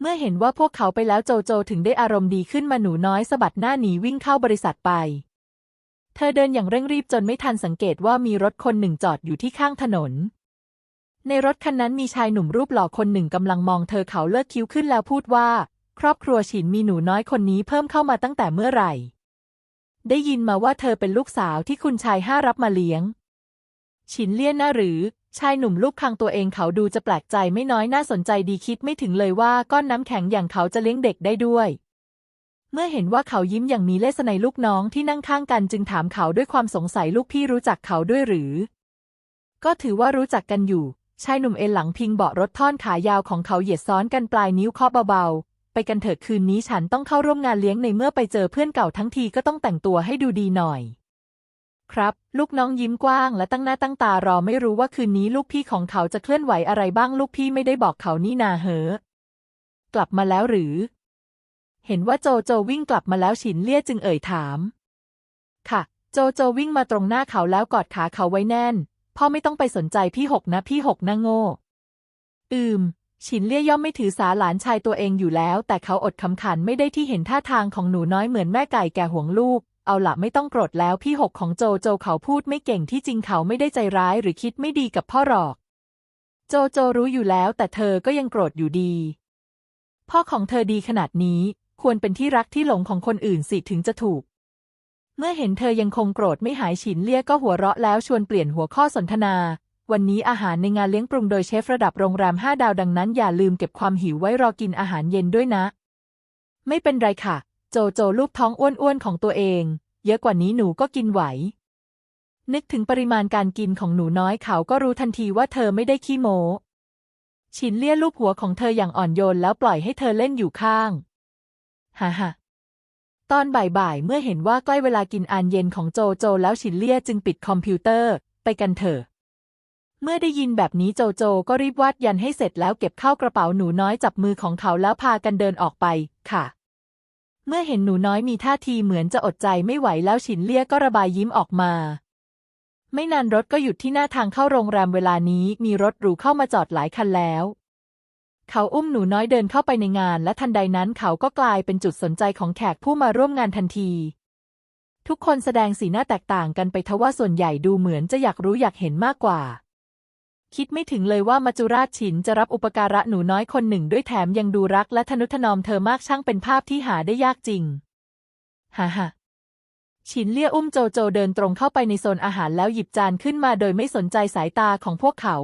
เมื่อเห็นว่าพวกเขาไปแล้วโจโจถึงได้อารมณ์ดีขึ้นมาหนูน้อยสะบัดหน้าหนีวิ่งเข้าบริษัทไป เธอเดินอย่างเร่งรีบจนไม่ทันสังเกตว่ามีรถคนหนึ่งจอดอยู่ที่ข้างถนน ในรถคันนั้นมีชายหนุ่มรูปหล่อคนหนึ่งกำลังมองเธอเขาเลิกคิ้วขึ้นแล้วพูดว่า ครอบครัวฉินมีหนูน้อยคนนี้เพิ่มเข้ามาตั้งแต่เมื่อไหร่ ได้ยินมาว่าเธอเป็นลูกสาวที่คุณชายห้ารับมาเลี้ยง ฉินเลี่ยนนะหรือ ชายหนุ่มลูกคังตัวเองเขาดูจะแปลกใจไม่น้อยน่าสนใจดีคิดไม่ถึงเลยว่าก้อนน้ำแข็งอย่างเขาจะเลี้ยงเด็กได้ด้วย เมื่อเห็นว่าเขายิ้มอย่างมีเลสในลูกน้องที่นั่งข้างกันจึงถามเขาด้วยความสงสัยลูกพี่รู้จักเขาด้วยหรือ ก็ถือว่ารู้จักกันอยู่ ชายหนุ่มเอนหลังพิงเบาะรถท่อนขายาวของเขาเหยียดซ้อนกันปลายนิ้วเคาะเบาๆ ไปกันเถิดคืนนี้ฉันต้องเข้าร่วมงานเลี้ยงในเมื่อไปเจอเพื่อนเก่าทั้งทีก็ต้องแต่งตัวให้ดูดีหน่อย ครับ ลูกน้องยิ้มกว้างและตั้งหน้าตั้งตารอไม่รู้ว่าคืนนี้ลูกพี่ของเขาจะเคลื่อนไหวอะไรบ้างลูกพี่ไม่ได้บอกเขานี่นาเหอะกลับมาแล้วหรือ เห็นว่าโจโจวิ่งกลับมาแล้วฉินเลี่ยจึงเอ่ยถาม ค่ะ โจโจวิ่งมาตรงหน้าเขาแล้วกอดขาเขาไว้แน่น พ่อไม่ต้องไปสนใจพี่หกนะพี่หกนะโง่อืมฉินเลี่ยย่อมไม่ถือสาหลานชายตัวเองอยู่แล้ว แต่เขาอดคำขันไม่ได้ที่เห็นท่าทางของหนูน้อยเหมือนแม่ไก่แก่ห่วงลูก เอาละไม่ต้องโกรธแล้วพี่หกของโจโจเขาพูดไม่เก่งที่จริงเขาไม่ได้ใจร้ายหรือคิดไม่ดีกับพ่อหรอก โจโจรู้อยู่แล้วแต่เธอก็ยังโกรธอยู่ดี พ่อของเธอดีขนาดนี้ ควรเป็นที่รักที่หลงของคนอื่นสิถึงจะถูก เมื่อเห็นเธอยังคงโกรธไม่หายฉินเลี่ยก็หัวเราะแล้วชวนเปลี่ยนหัวข้อสนทนา วันนี้อาหารในงานเลี้ยงปรุงโดยเชฟระดับโรงแรมห้าดาวดังนั้นอย่าลืมเก็บความหิวไว้รอกินอาหารเย็นด้วยนะ ไม่เป็นไรค่ะ โจโจลูกท้องอ้วนๆของตัวเอง เยอะกว่านี้หนูก็กินไหว นึกถึงปริมาณการกินของหนูน้อยเขาก็รู้ทันทีว่าเธอไม่ได้ขี้โม้ฉินเลี่ยลูบหัวของเธออย่างอ่อนโยนแล้วปล่อยให้เธอเล่นอยู่ข้างฮ่าฮ่าตอนบ่ายๆ เมื่อเห็นว่าใกล้เวลากินอาหารเย็นของโจโจแล้วฉินเลี่ยจึงปิดคอมพิวเตอร์ ไปกันเถอะ เมื่อได้ยินแบบนี้โจโจก็รีบวาดยันให้เสร็จแล้วเก็บเข้ากระเป๋าหนูน้อยจับมือของเขาแล้วพากันเดินออกไป ค่ะ เมื่อเห็นหนูน้อยมีท่าทีเหมือนจะอดใจไม่ไหวแล้วฉินเลี่ยก็ระบายยิ้มออกมา ไม่นานรถก็หยุดที่หน้าทางเข้าโรงแรมเวลานี้มีรถหรูเข้ามาจอดหลายคันแล้ว เขาอุ้มหนูน้อยเดินเข้าไปในงาน และทันใดนั้นเขาก็กลายเป็นจุดสนใจของแขกผู้มาร่วมงานทันที ทุกคนแสดงสีหน้าแตกต่างกันไปทว่าส่วนใหญ่ดูเหมือนจะอยากรู้อยากเห็นมากกว่า คิดไม่ถึงเลยว่ามัจจุราชฉินจะรับอุปการะหนูน้อยคนหนึ่งด้วยแถมยังดูรักและทนุถนอมเธอมากช่างเป็นภาพที่หาได้ยากจริง ฮ่าฮ่าฉินเลี่ยอุ้มโจโจเดินตรงเข้าไปในโซนอาหารแล้วหยิบจานขึ้นมาโดยไม่สนใจสายตาของพวกเขา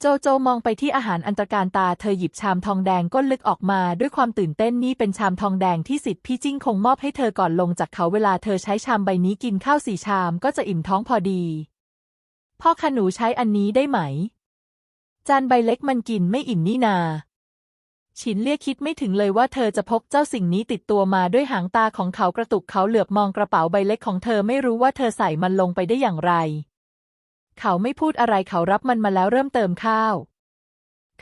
โจโจมองไปที่อาหารอันตรการตาเธอหยิบชามทองแดงก้นลึกออกมาด้วยความตื่นเต้นนี่เป็นชามทองแดงที่สิทธิ์พี่จิ้งคงมอบให้เธอก่อนลงจากเขาเวลาเธอใช้ชามใบนี้กินข้าวสี่ชามก็จะอิ่มท้องพอดี พ่อขนูใช้อันนี้ได้ไหม จานใบเล็กมันกินไม่อิ่มนี่นา ฉินเลี่ยคิดไม่ถึงเลยว่าเธอจะพกเจ้าสิ่งนี้ติดตัวมาด้วยหางตาของเขากระตุกเขาเหลือบมองกระเป๋าใบเล็กของเธอไม่รู้ว่าเธอใส่มันลงไปได้อย่างไร เขาไม่พูดอะไรเขารับมันมาแล้วเริ่มเติมข้าว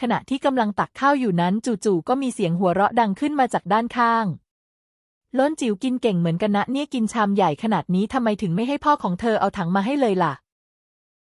ขณะที่กำลังตักข้าวอยู่นั้นจู่ๆก็มีเสียงหัวเราะดังขึ้นมาจากด้านข้างล้นจิ๋วกินเก่งเหมือนกันนะเนี่ยกินชามใหญ่ขนาดนี้ทำไมถึงไม่ให้พ่อของเธอเอาถังมาให้เลยล่ะ